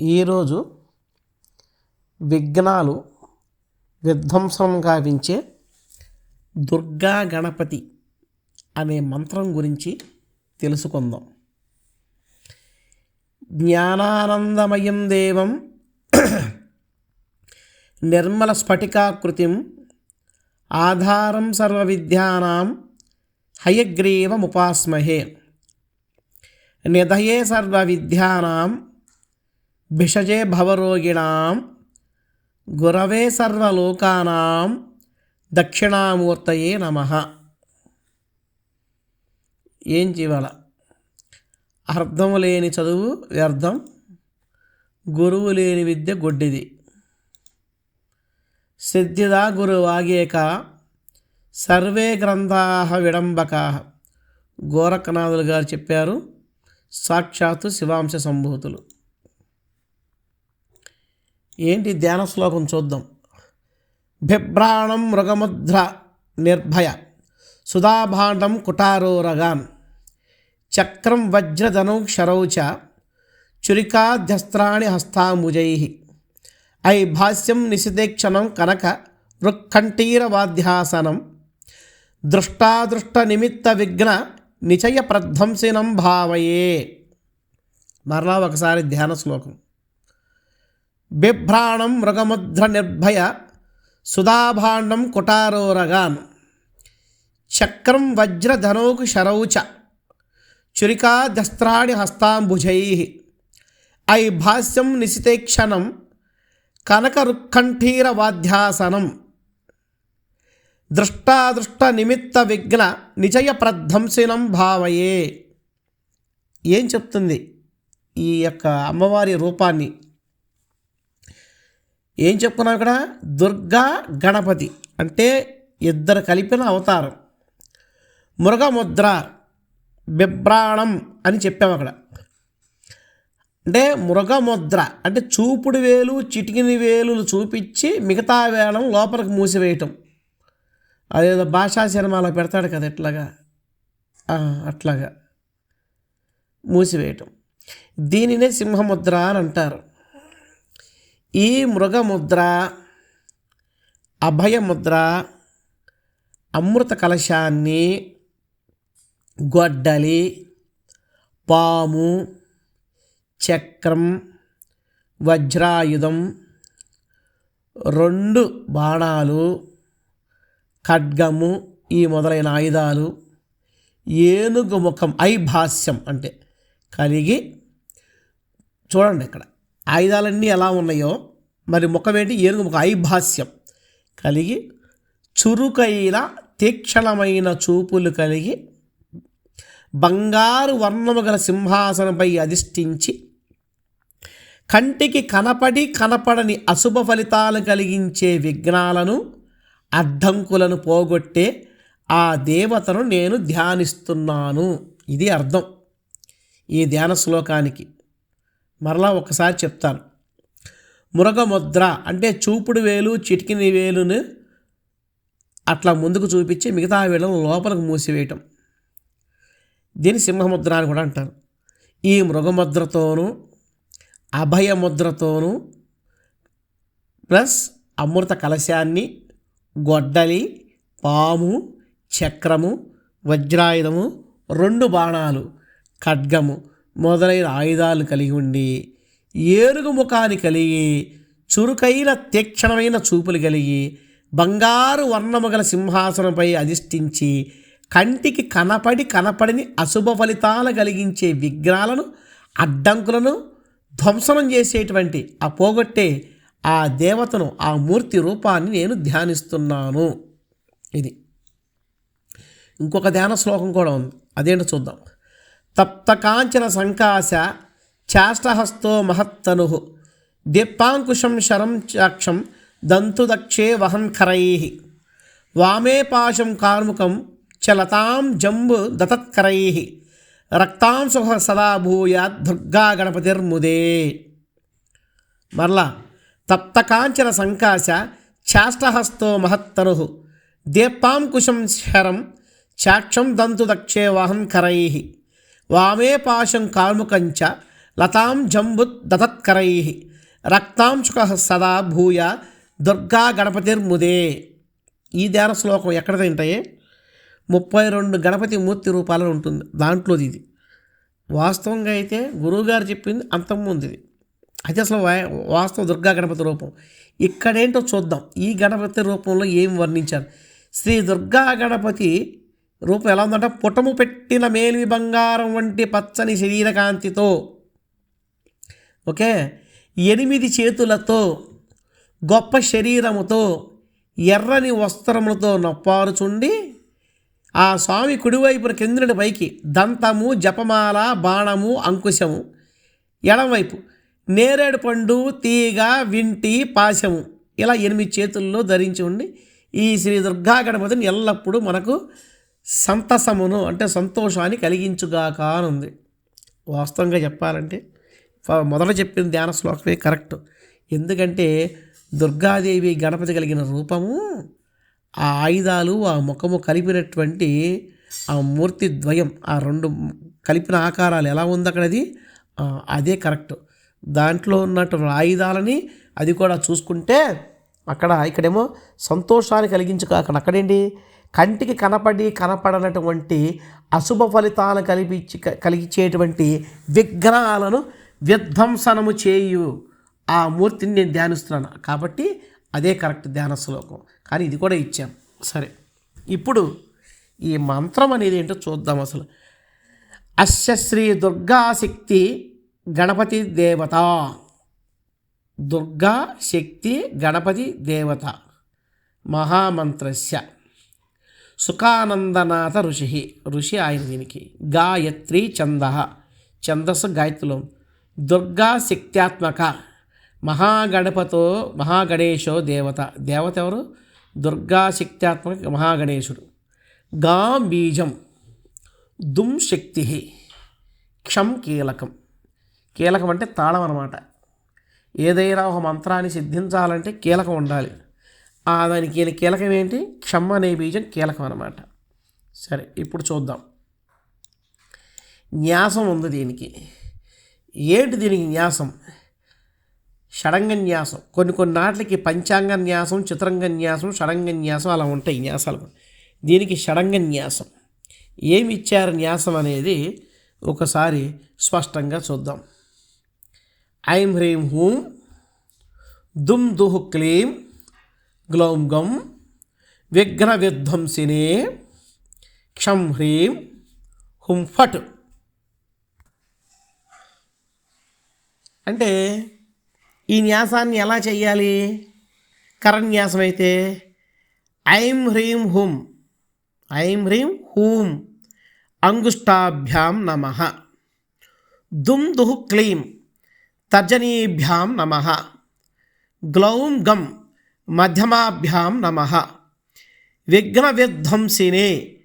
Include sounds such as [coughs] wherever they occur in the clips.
ఈరోజు విఘ్నాలు విధ్వంసం గావించే దుర్గా గణపతి అనే మంత్రం గురించి తెలుసుకుందాం. జ్ఞానానందమయం దేవం నిర్మల స్ఫటికాకృతిం ఆధారం సర్వవిద్యానాం హయగ్రీవముపాస్మహే. నిధయే సర్వవిద్యానాం భిషజే భవరోగిణాం గురవే సర్వలోకానాం దక్షిణామూర్తయే నమ. ఏం చేయాల? అర్థం లేని చదువు వ్యర్థం గురువు లేని విద్య గొడ్డిది. సిద్ధిదా గురువాగేక సర్వే గ్రంథా విడంబకా. గోరఖనాథులు గారు చెప్పారు సాక్షాత్తు శివాంశ సంభూతులు. ఏంటి ధ్యాన శ్లోకం చూద్దాం. బిభ్రాణం మృగముద్ర నిర్భయ సుధాభాండం కుటారోరగాన్ చక్రం వజ్రధను క్షరౌచ చురికాధ్యస్త్రాణి హస్తాముజై ఐ భాష్యం నిశితేక్షణం కనక వృక్కంఠీరవాధ్యాసనం దృష్టాదృష్ట నిమిత్త విఘ్న నిచయ ప్రధ్వంసినం భావయే. మరలా ఒకసారి ధ్యాన శ్లోకం. బిభ్రాణం మృగముద్ర నిర్భయ సుధాభాండం కుటారోరగాన్ చక్రం వజ్రధనౌకు శరౌచ చురికాదస్త్రాణి హస్తాంబుజై ఐ భాస్యం నిశితేక్షణం కనకరుక్కంఠీరవాధ్యాసనం దృష్టాదృష్ట నిమిత్త విఘ్న నిజయ ప్రధ్వంసినం భావయే ఏం చెప్తుంది? ఈ యొక్క అమ్మవారి రూపాన్ని ఏం చెప్పుకున్నాం ఇక్కడ? దుర్గా గణపతి. అంటే ఇద్దరు కలిపిన అవతారం. మృగముద్ర బిభ్రాణం అని చెప్పాము అక్కడ. అంటే మృగముద్ర అంటే చూపుడు వేలు చిటికిని వేలులు చూపించి మిగతా వేలం లోపలికి మూసివేయటం. అదేదో భాషా సినిమాలో పెడతాడు కదా ఎట్లాగా అట్లాగా. మూసివేయటం. దీనినే సింహముద్ర అని అంటారు. ఈ మృగముద్ర అభయముద్ర అమృత కలశాన్ని గొడ్డలి పాము చక్రం వజ్రాయుధం రెండు బాణాలు ఖడ్గము ఈ మొదలైన ఆయుధాలు ఏనుగు ముఖం ఐభాస్యం అంటే కలిగి చూడండి ఇక్కడ ఆయుధాలన్నీ ఎలా ఉన్నాయో మరి ముఖం ఏంటి? ఏనుగు ముఖం ఐభాస్యం కలిగి చురుకైన తీక్షణమైన చూపులు కలిగి బంగారు వర్ణము గల సింహాసనంపై అధిష్ఠించి కంటికి కనపడి కనపడని అశుభ ఫలితాలు కలిగించే విఘ్నాలను అడ్డంకులను పోగొట్టే ఆ దేవతను నేను ధ్యానిస్తున్నాను. ఇది అర్థం ఈ ధ్యాన శ్లోకానికి. మరలా ఒకసారి చెప్తాను. మురగముద్ర అంటే చూపుడు వేలు చిటికిని వేలును అట్లా ముందుకు చూపించి మిగతా వేళ్ళను లోపలికి మూసివేయటం. దీన్ని సింహముద్ర అని కూడా అంటారు. ఈ మృగముద్రతోనూ అభయముద్రతోనూ ప్లస్ అమృత కలశాన్ని గొడ్డలి పాము చక్రము వజ్రాయుధము రెండు బాణాలు ఖడ్గము మొదలైన ఆయుధాలు కలిగి ఉండి ఏనుగు ముఖాన్ని కలిగి చురుకైన తీక్షణమైన చూపులు కలిగి బంగారు వర్ణము గల సింహాసనంపై అధిష్ఠించి కంటికి కనపడి కనపడిని అశుభ ఫలితాలు కలిగించే విగ్రహాలను అడ్డంకులను ధ్వంసనం చేసేటువంటి ఆ పోగొట్టే ఆ దేవతను ఆ మూర్తి రూపాన్ని నేను ధ్యానిస్తున్నాను. ఇది. ఇంకొక ధ్యాన శ్లోకం కూడా ఉంది. అదేంటో చూద్దాం. తప్తకాంచన సంకాశ చాష్టహస్తో మహత్తను దీప్తాంకుశం శరం చాక్షం దంతుదక్షే వహన్కరై వామే పాశం కార్ముకం చలతాం జంబు దతత్కరై రక్తాంశుహ సదా భూయాత్ దుర్గా గణపతిర్ముదే మరలా తప్తకాంచన సంకాశ చాష్టహస్తో మహత్తను దీప్తాంకుశం శరం చాక్షం దంతుదక్షే దక్షే వామే పాశం కార్ముకంచ లతాం జంబుద్ దతత్కరై. రక్తాంశుక సదా భూయ దుర్గా గణపతిర్ముదే. ఈ ధ్యాన శ్లోకం ఎక్కడ తింటాయి ముప్పై రెండు గణపతి మూర్తి రూపాలు ఉంటుంది. దాంట్లోది ఇది. వాస్తవంగా అయితే గురువుగారు చెప్పింది అంతకుముందు ఇది అయితే అసలు వాస్తవం వాస్తవ దుర్గా గణపతి రూపం. ఇక్కడేంటో చూద్దాం. ఈ గణపతి రూపంలో ఏం వర్ణించారు? శ్రీ దుర్గా గణపతి రూపం ఎలా ఉందంటే పుటము పెట్టిన మేలిమి బంగారం వంటి పచ్చని శరీర కాంతితో ఓకే? ఎనిమిది చేతులతో గొప్ప శరీరముతో ఎర్రని వస్త్రములతో నొప్పారుచుండి ఆ స్వామి కుడివైపున కిందుని పైకి దంతము జపమాల బాణము అంకుశము ఎడమవైపు నేరేడు పండు తీగ వింటి పాశము ఇలా ఎనిమిది చేతుల్లో ధరించి ఉండి ఈ శ్రీ దుర్గా గణపతిని ఎల్లప్పుడూ మనకు సంతసమును అంటే సంతోషాన్ని కలిగించుగాక అని ఉంది. వాస్తవంగా చెప్పాలంటే మొదట చెప్పిన ధ్యాన శ్లోకమే కరెక్ట్. ఎందుకంటే దుర్గాదేవి గణపతి కలిగిన రూపము ఆ ఆయుధాలు ఆ ముఖము కలిపినటువంటి ఆ మూర్తి ద్వయం ఆ రెండు కలిపిన ఆకారాలు ఎలా ఉంది అక్కడ అది అదే కరెక్ట్. దాంట్లో ఉన్నటువంటి ఆయుధాలని అది కూడా చూసుకుంటే అక్కడ ఇక్కడేమో సంతోషాన్ని కలిగించుక అక్కడ అక్కడేంటి? కంటికి కనపడి కనపడనటువంటి అశుభ ఫలితాలు కలిపించి కలిగించేటువంటి విగ్రహాలను విధ్వంసనము చేయు ఆ మూర్తిని నేను ధ్యానిస్తున్నాను. కాబట్టి అదే కరెక్ట్ ధ్యాన శ్లోకం. కానీ ఇది కూడా ఇచ్చాం సరే. ఇప్పుడు ఈ మంత్రం అనేది ఏంటో చూద్దాం అసలు. అశ్వశ్రీ శ్రీ దుర్గా శక్తి గణపతి దేవత. దుర్గా శక్తి గణపతి దేవత. మహామంత్రస్య. సుఖానందనాథ ఋషి. ఋషి ఆయన దీనికి. గాయత్రి ఛంద. ఛందస్సు గాయత్రిలో. దుర్గా శక్త్యాత్మక. మహాగణపతో మహాగణేశో దేవత. దేవత ఎవరు? దుర్గా శక్త్యాత్మక మహాగణేశుడు. గా బీజం దుం శక్తి. క్షం కీలకం. కీలకం అంటే తాళం అనమాట ఏదైనా ఒక మంత్రాన్ని సిద్ధించాలంటే కీలకం ఉండాలి. దానికి కీలకం ఏంటి? క్షమ అనే బీజం కీలకం అనమాట సరే ఇప్పుడు చూద్దాం. న్యాసం ఉంది దీనికి. ఏంటి దీనికి న్యాసం? షడంగ న్యాసం. కొన్ని కొన్ని నాట్లకి పంచాంగ న్యాసం చిత్రంగ న్యాసం షడంగ న్యాసం అలా ఉంటాయి న్యాసాలు దీనికి షడంగ న్యాసం. ఏమి ఇచ్చారు న్యాసం అనేది ఒకసారి స్పష్టంగా చూద్దాం. ఐం హ్రీం హూం దుమ్ దుహ్ క్లీం గ్లౌం గం విఘ్న విధ్వంసినే క్షం హ్రీం హుం ఫట్ అంటే ఈ న్యాసాన్ని ఎలా చెయ్యాలి? కరణ్యాసం అయితే ఐం హ్రీం హుం ఐం హ్రీం హూం అంగుష్టాభ్యాం నమ దుమ్ దుహ్ క్లీం తర్జనీభ్యాం నమ గ్లౌం గం మధ్యమాభ్యాం నమ. విఘ్న విధ్వంసినే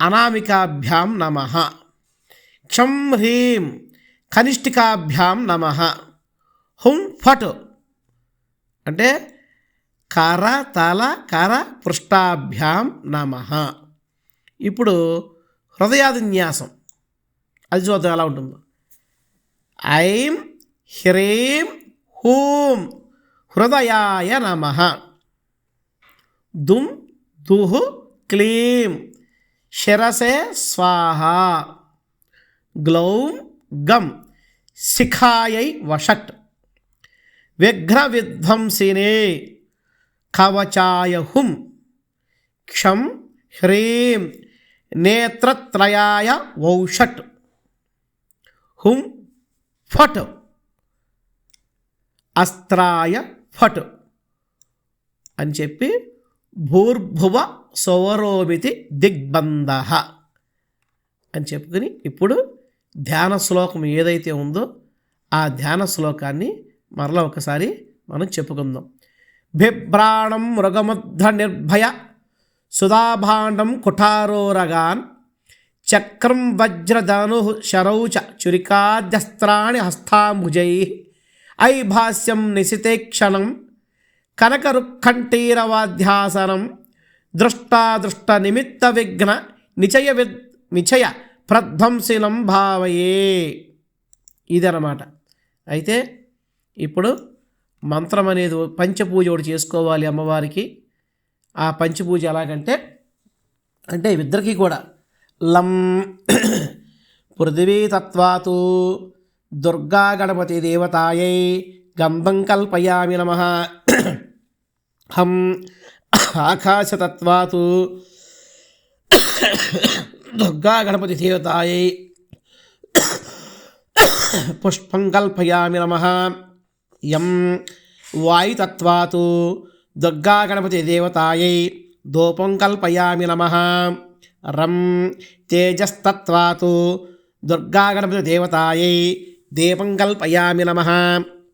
అనామికాభ్యాం నమ. క్షం హ్రీం కనిష్ఠికాభ్యాం నమ. హుం ఫట్. అంటే కర తల కర పృష్టాభ్యాం నమ. ఇప్పుడు హృదయాదిన్యాసం అది చూద్దాం ఎలా ఉంటుందో. ఐం హ్రీం హూం హృదయాయ నమ. దుమ్ దుహ్ క్లీం శిరసే స్వాహ గ్లౌం గం శిఖాయై వషట్ విఘ్న విధ్వంసినే కవచాయ హుం క్షం హ్రీం నేత్రత్రయాయ వౌషట్ హుం ఫట్ అస్త్రాయ ఫట్ అని చెప్పి భూర్భువ సౌరోమితి దిగ్బంధ అని చెప్పుకుని ఇప్పుడు ధ్యాన శ్లోకం ఏదైతే ఉందో ఆ ధ్యాన శ్లోకాన్ని మరలా ఒకసారి మనం చెప్పుకుందాం. బిభ్రాణం మృగముద్ధ నిర్భయ సుధాభాండం కుఠారోరగాన్ చక్రం వజ్రధను శరౌచ చురికాద్యస్త్రాణి హస్తాంబుజై ఐభాస్యం నిశితే క్షణం కనకరుక్కంఠీరవాధ్యాసనం దృష్టాదృష్ట నిమిత్త విఘ్న నిచయ విద్ నిచయ ప్రధ్వంసినం భావయే. ఇదనమాట అయితే ఇప్పుడు మంత్రం అనేది పంచపూజ ఒకటి చేసుకోవాలి అమ్మవారికి. ఆ పంచపూజ ఎలాగంటే అంటే ఇద్దరికీ కూడా లం పృథివీతత్వాతు దుర్గా గణపతి దేవతాయై గంధం కల్పయామి నమ. హం ఆకాశతత్వాతు దుర్గా గణపతి దేవతాయై పుష్పం కల్పయామి నమ. యం వాయుతత్వాతు దుర్గా గణపతి దేవతాయై ధూపం కల్పయామి నమ. రం తేజస్తత్వాతు దుర్గా గణపతి దేవతాయై దీపం కల్పయామి నమ.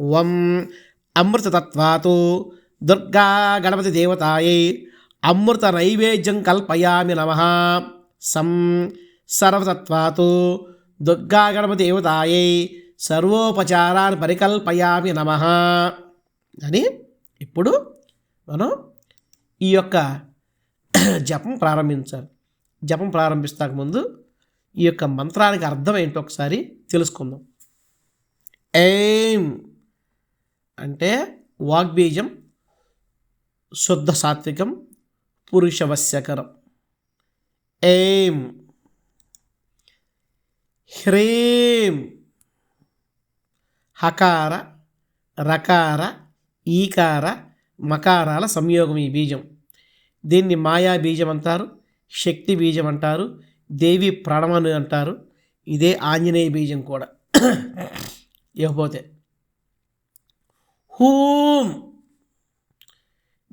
వం అమృతతత్వాతు దుర్గా గణపతి దేవతాయై అమృత నైవేద్యం కల్పయామి నమ. సం సర్వతత్వాతు దుర్గా గణపతి దేవతాయై సర్వోపచారాన్ని పరికల్పయామి నమ. అని ఇప్పుడు మనం ఈ యొక్క జపం ప్రారంభించాలి. జపం ప్రారంభిస్తాక ముందు ఈ యొక్క మంత్రానికి అర్థం ఏంటో ఒకసారి తెలుసుకుందాం. ఏం అంటే వాగ్బీజం శుద్ధ సాత్వికం పురుషవశ్యకరం ఏం? హ్రీం. హకార రకార ఈకార మకారాల సంయోగం ఈ బీజం. దీన్ని మాయా బీజం అంటారు శక్తి బీజం అంటారు దేవి ప్రణమను అంటారు. ఇదే ఆంజనేయ బీజం కూడా. [coughs] ఇకపోతే హూం!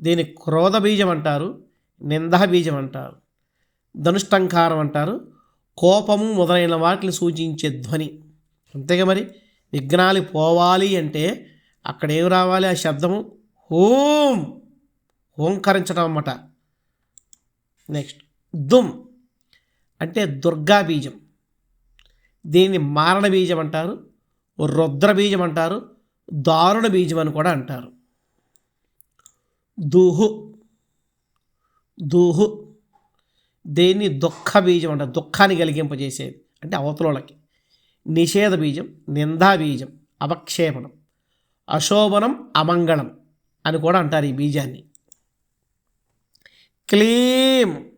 దీని క్రోధ బీజం అంటారు నిందహ బీజం అంటారు ధనుష్టంకారం అంటారు కోపము మొదలైన వాటిని సూచించే ధ్వని. అంతేగా మరి విఘ్నాలు పోవాలి అంటే అక్కడ ఏం రావాలి? ఆ శబ్దము హోం ఓంకరించడం అన్నమాట. నెక్స్ట్ దుమ్ అంటే దుర్గా బీజం. దీన్ని మారణ బీజం అంటారు రుద్ర బీజం అంటారు దారుణ బీజం అని కూడా అంటారు. దూహు. దూహు. దేన్ని దుఃఖ బీజం అంట దుఃఖాన్ని కలిగింపజేసేది. అంటే అవతలకి నిషేధ బీజం నిందా బీజం అవక్షేపణం అశోభనం అమంగళం అని కూడా అంటారు ఈ బీజాన్ని. క్లీం.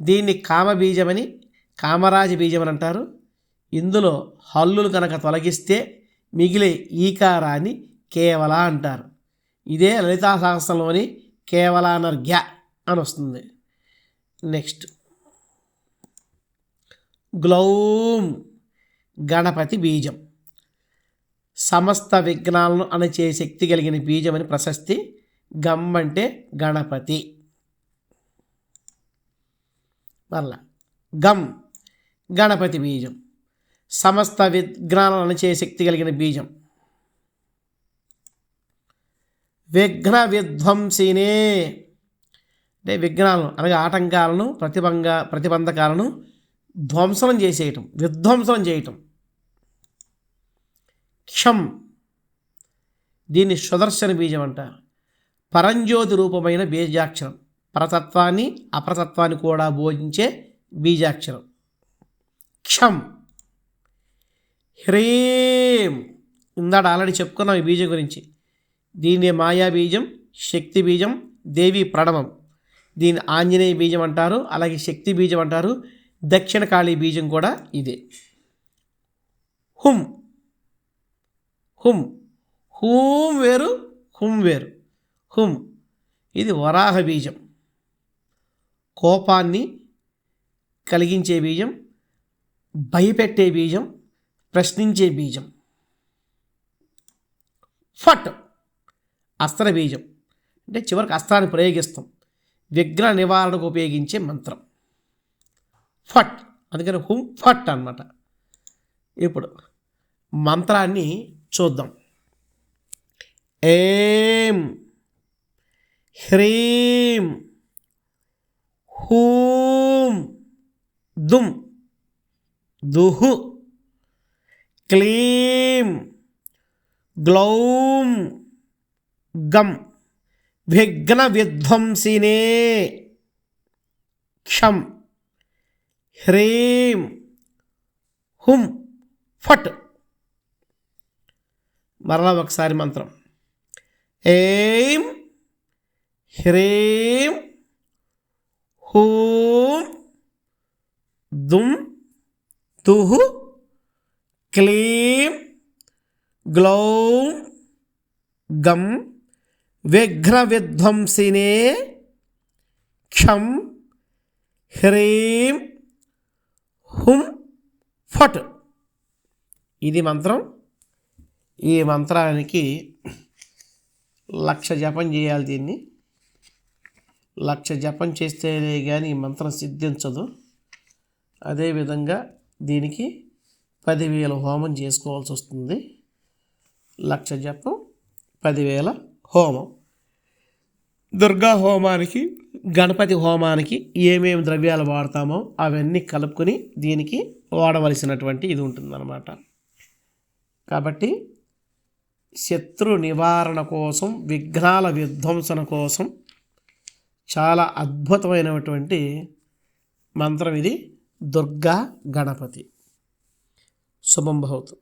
దీన్ని కామబీజమని కామరాజ బీజమని అంటారు. ఇందులో హల్లులు కనుక తొలగిస్తే మిగిలే ఈకారాన్ని కేవల అంటారు. ఇదే లలితా సహస్రంలోని కేవలానర్ఘ్య అని వస్తుంది నెక్స్ట్. గ్లౌమ్ గణపతి బీజం. సమస్త విఘ్నాలను అణచే శక్తి కలిగిన బీజం అని ప్రశస్తి గమ్ అంటే గణపతి. మళ్ళా గమ్ గణపతి బీజం. సమస్త విఘ్నాలను అణచే శక్తి కలిగిన బీజం. విఘ్న విధ్వంసినే అంటే విఘ్నాలను అనగా ఆటంకాలను ప్రతిబంధ ప్రతిబంధకాలను ధ్వంసనం చేసేయటం విధ్వంసనం చేయటం. క్షం దీన్ని సుదర్శన బీజం అంటారు పరంజ్యోతి రూపమైన బీజాక్షరం పరతత్వాన్ని అపరతత్వాన్ని కూడా బోధించే బీజాక్షరం. క్షం హ్రీం. ఇందాడ ఆల్రెడీ చెప్పుకున్నాం ఈ బీజం గురించి. దీన్ని మాయా బీజం శక్తి బీజం దేవి ప్రణవం. దీన్ని ఆంజనేయ బీజం అంటారు అలాగే శక్తి బీజం అంటారు దక్షిణ కాళీ బీజం కూడా ఇదే. హుం హుం హూం వేరు హుం వేరు. హుం ఇది వరాహ బీజం. కోపాన్ని కలిగించే బీజం భయపెట్టే బీజం ప్రశ్నించే బీజం. ఫట్. అస్త్ర బీజం అంటే చివరికి అస్త్రాన్ని ప్రయోగిస్తాం. విఘ్న నివారణకు ఉపయోగించే మంత్రం. ఫట్ అందుకని హుం ఫట్ అన్నమాట. ఇప్పుడు మంత్రాన్ని చూద్దాం. ఏం హ్రీం హూం దుమ్ దుహు క్లీం గ్లౌం గం విఘ్న విధ్వంసినే క్షం హ్రీం హుం ఫట్ మరలా ఒకసారి మంత్రం ఏం హ్రీం హూం దుమ్ తుహు క్లీం గ్లౌం గం విఘ్నవిధ్వంసినే క్షం హ్రీం హుం ఫట్. ఇది మంత్రం. ఈ మంత్రానికి లక్ష జపం చేయాలి దీన్ని. లక్ష జపం చేస్తేనే కానీ ఈ మంత్రం సిద్ధించదు. అదేవిధంగా దీనికి పదివేల హోమం చేసుకోవాల్సి వస్తుంది. లక్ష జపం పదివేల హోమం. దుర్గా హోమానికి గణపతి హోమానికి ఏమేమి ద్రవ్యాలు వాడతామో అవన్నీ కలుపుకొని దీనికి వాడవలసినటువంటి ఇది ఉంటుందన్నమాట. కాబట్టి శత్రు నివారణ కోసం విఘ్నాల విధ్వంసన కోసం చాలా అద్భుతమైనటువంటి మంత్రం ఇది దుర్గా గణపతి. శుభం భవతు.